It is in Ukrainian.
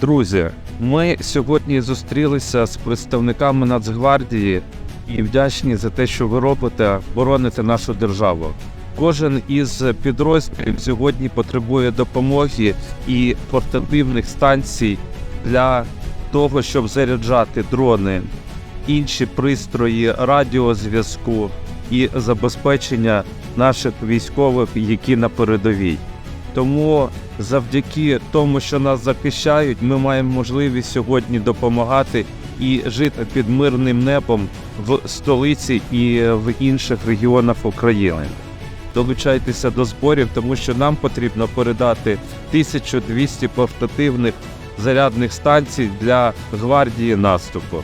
Друзі, ми сьогодні зустрілися з представниками Нацгвардії і вдячні за те, що ви робите, бороните нашу державу. Кожен із підрозділів сьогодні потребує допомоги і портативних станцій для того, щоб заряджати дрони, інші пристрої радіозв'язку і забезпечення наших військових, які на передовій. Тому завдяки тому, що нас захищають, ми маємо можливість сьогодні допомагати і жити під мирним небом в столиці і в інших регіонах України. Долучайтеся до зборів, тому що нам потрібно передати 1200 портативних зарядних станцій для гвардії наступу.